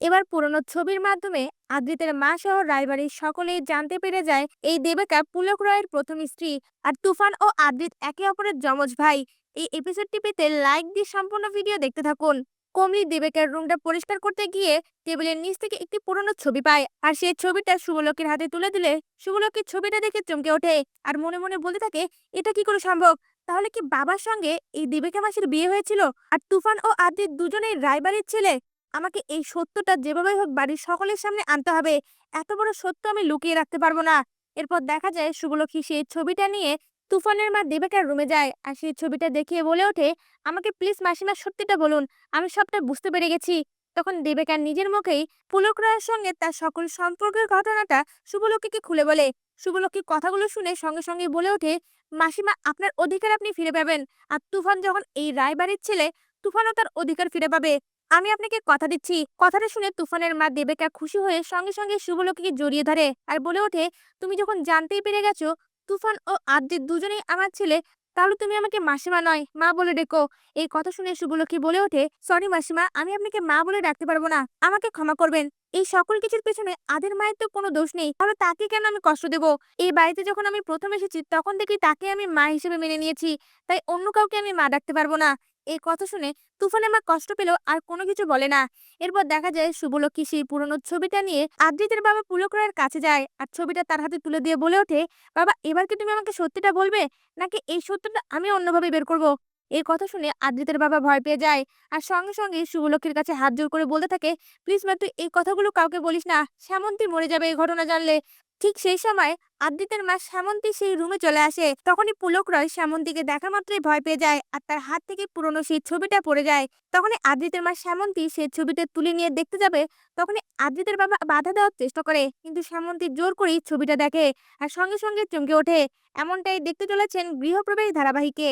এবার পুরনো ছবির মাধ্যমে আদ্রিতের মা সহ রায়বাড়ির সকলেই জানতে পেরে যায় এই দেবিকা পুলক রয়ের প্রথম স্ত্রী আর তুফান ও আদ্রিত একে অপরের যমজ ভাই। এই এপিসোডটি পেতে লাইক দিয়ে সম্পূর্ণ ভিডিও দেখতে থাকুন। কমলি দেবেকার রুমটা পরিষ্কার করতে গিয়ে টেবিলের নিচ থেকে একটি পুরনো ছবি পায় আর সেই ছবিটা শুভলকের হাতে তুলে দিলে শুভলকের ছবিটা দেখে চমকে ওঠে আর মনে মনে বলতে থাকে, এটা কি করে সম্ভব? তাহলে কি বাবার সঙ্গে এই দেবিকা মাসির বিয়ে হয়েছিল? আর তুফান ও আদ্রিত দুজনেই রায়বাড়ির ছেলে? আমাকে এই সত্যটা যেভাবে হোক বাড়ির সকলের সামনে আনতে হবে, এত বড় সত্য আমি লুকিয়ে রাখতে পারব না। এরপর দেখা যায় শুভলক্ষী সেই ছবিটা নিয়ে তুফানের মা দেবেকার রুমে যায় আর সেই ছবিটা দেখিয়ে বলে ওঠে, আমাকে প্লিজ মাসিমা সত্যিটা বলুন, আমি সবটা বুঝতে পেরে গেছি। তখন দেবেকার নিজের মুখেই পুলক রায়ের সঙ্গে তার সকল সম্পর্কের ঘটনাটা শুভলক্ষীকে খুলে বলে। শুভলক্ষী কথাগুলো শুনে সঙ্গে সঙ্গে বলে ওঠে, মাসিমা, আপনার অধিকার আপনি ফিরে পাবেন। আর তুফান যখন এই রায়বাড়ির ছেলে, তুফানও তার অধিকার ফিরে পাবে। আমি আপনাকে কথা দিচ্ছি। কথাটা শুনে তুফানের মা দেবেকা খুশি হয়ে সঙ্গে সঙ্গে শুভলক্ষীকে জড়িয়ে ধরে আর বলে ওঠে, তুমি যখন জানতেই পেরে গেছো, তুফান ও আদ্রিত দুজনেই আমার ছেলে, তাহলে তুমি আমাকে মাসিমা নয়, মা বলে ডেকো। এই কথা শুনে শুভলক্ষী বলে ওঠে, সরি মাসিমা, আমি আপনাকে মা বলে ডাকতে পারব না, আমাকে ক্ষমা করবেন। এই সকল কিছুর পেছনে আদের মায়ের তো কোনো দোষ নেই। তাহলে তাকে কেন আমি কষ্ট দেব? এই বাড়িতে যখন আমি প্রথম এসেছি, তখন থেকে তাকে আমি মা হিসেবে মেনে নিয়েছি। তাই অন্য কাউকে আমি মা ডাকতে পারব না। এই কথা শুনে তুফানের মা কষ্ট পেল আর কোনো কিছু বলে না। এরপর দেখা যায় শুভলক্ষী সেই পুরনো ছবিটা নিয়ে আদ্রিতের বাবা পুলক রায়ের কাছে যায় আর ছবিটা তার হাতে তুলে দিয়ে বলে ওঠে, বাবা, এবার কি তুমি আমাকে সত্যিটা বলবে? নাকি এই সত্যটা আমি অন্যভাবে বের করব? এই কথা শুনে আদ্রিতের বাবা ভয় পেয়ে যায়। আর সঙ্গে সঙ্গে শুভলক্ষীর কাছে হাত জোর করে বলতে থাকে, প্লিজ মা, তুই এই কথাগুলো কাউকে বলিস না। শ্যামন্তী মরে যাবে এই ঘটনা জানলে। ঠিক সেই সময় আদ্রিতের মা শ্যামন্তী সেই রুমে চলে আসে। তখনই পুলক রয় শ্যামন্তীকে দেখা মাত্রই ভয় পেয়ে যায় আর তার হাত থেকে পুরনো সেই ছবিটা পড়ে যায়। তখনই আদ্রিতের মা শ্যামন্তী সেই ছবিটা তুলে নিয়ে দেখতে যাবে। তখনই আদ্রিতের বাবা বাধা দেওয়ার চেষ্টা করে, কিন্তু শ্যামন্তী জোর করেই ছবিটা দেখে আর সঙ্গে সঙ্গে চমকে ওঠে। এমনটাই দেখতে চলেছেন গৃহপ্রবেশ ধারাবাহিকে।